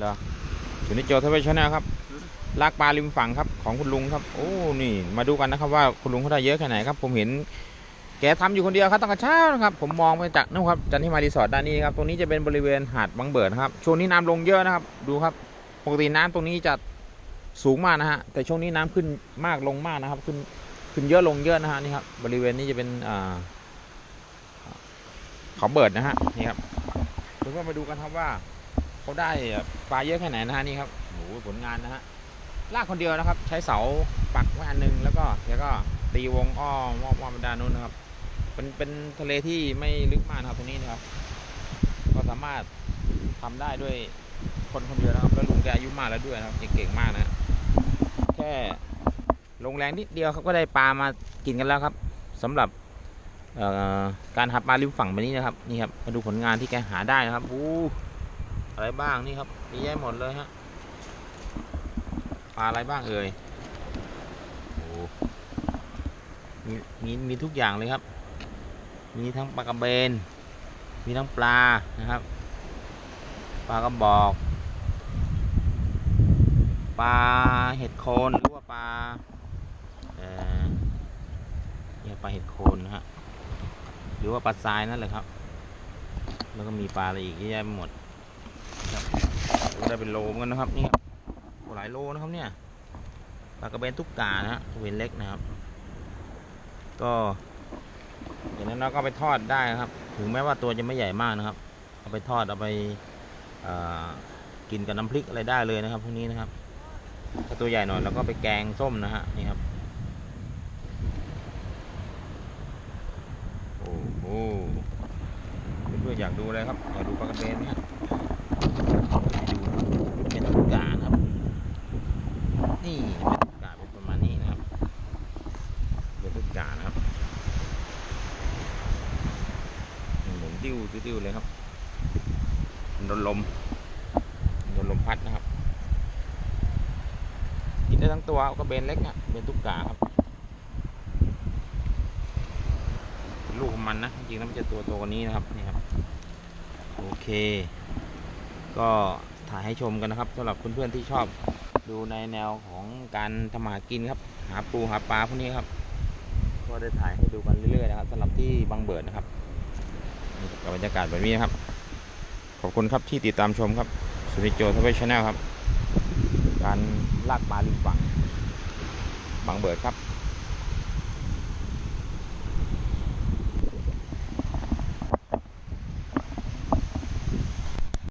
เหรอสุนิจโจทวีชแนลครับลากปลาริมฝั่งครับของคุณลุงครับ โอ้นี่มาดูกันนะครับว่าคุณลุงเขาได้เยอะแค่ไหนครับ ผมเห็นแกทำอยู่คนเดียวครับตั้งแต่เช้านะครับ ผมมองไปจากนู่นครับจันทิมารีสอร์ทด้านนี้ครับตรงนี้จะเป็นบริเวณหาดบางเบิดนะครับช่วงนี้น้ำลงเยอะนะครับ ดูครับปกติน้ำตรงนี้จะสูงมากนะฮะแต่ช่วงนี้น้ำขึ้นมากลงมากนะครับ ขึ้นขึ้นเยอะลงเยอะนะฮะนี่ครับบริเวณนี้จะเป็นอ่าเขาเบิดนะฮะนี่ครับเดี๋ยวมาดูกันครับว่า เขาได้ปลาเยอะแค่ไหนนะฮะนี่ครับโอ้โหผลงานนะฮะลากคนเดียวนะครับ ใช้เสาปักไว้อันหนึ่งแล้วก็แล้วก็ตีวงอ้อมอ้อมอ้อมด้านนู้นนะครับเป็นเป็นทะเลที่ไม่ลึกมากนะครับตรงนี้นะครับ ก็สามารถทำได้ด้วยคนคนเดียวนะครับแล้วลุงแกอายุมากแล้วด้วยนะครับเก่งมากนะ แค่ลงแรงนิดเดียวเขาก็ได้ปลามากินกันแล้วครับสำหรับการหาปลาริมฝั่งแบบนี้นะครับนี่ครับมาดูผลงานที่แกหาได้นะครับอู้ อะไรบ้างนี่ครับ มีแยะหมดเลยฮะปลาอะไรบ้างเอ่ยโอ้มีมีมีทุกอย่างเลยครับ มีทั้งปลากระเบน มีทั้งปลานะครับ ปลากระบอก ปลาเห็ดโคนหรือว่าปลาเออเนี่ยปลาเห็ดโคนนะฮะหรือว่าปลาทรายนั่นแหละครับ แล้วก็มีปลาอะไรอีกเยอะแยะไปหมด ได้เป็นโลเหมือนกันนะครับนี่ครับหลายโลนะครับเนี่ยปลากระเบนทุกกานะฮะกระเบนเล็กนะครับ ก็อย่างนั้นเราก็ไปทอดได้ครับ ถึงแม้ว่าตัวจะไม่ใหญ่มากนะครับ เอาไปทอดเอาไปกินกับน้ำพริกอะไรได้เลยนะครับพวกนี้นะครับ ถ้าตัวใหญ่หน่อยแล้วก็ไปแกงส้มนะฮะนี่ครับโอ้โหเพื่อนๆอยากดูอะไรครับอยากดูปลากระเบนไหมฮะไปดูเป็นตุกกานะครับ นี่เป็นตุกกาเป็นประมาณนี้นะครับเป็นตุกกานะครับหมุนติ้วติ้วๆเลยครับโดนลมโดนลมพัดนะครับ กินได้ทั้งตัวกระเบนเล็กเนี่ยเป็นตุ๊กกาครับลูกของมันนะจริงๆแล้วมันจะตัวโตกว่านี้นะครับนี่ครับโอเค ก็ถ่ายให้ชมกันนะครับสำหรับเพื่อนๆที่ชอบ ดูในแนวของการทำหากินครับ หาปูหาปลาพวกนี้ครับ ก็ได้ถ่ายให้ดูกันเรื่อยๆนะครับสำหรับที่บางเบิดนะครับนี่กับบรรยากาศแบบนี้นะครับ ขอบคุณครับที่ติดตามชมครับสุริโจทวีชแนลครับ การลากปลาริมฝั่งบางเบิดครับ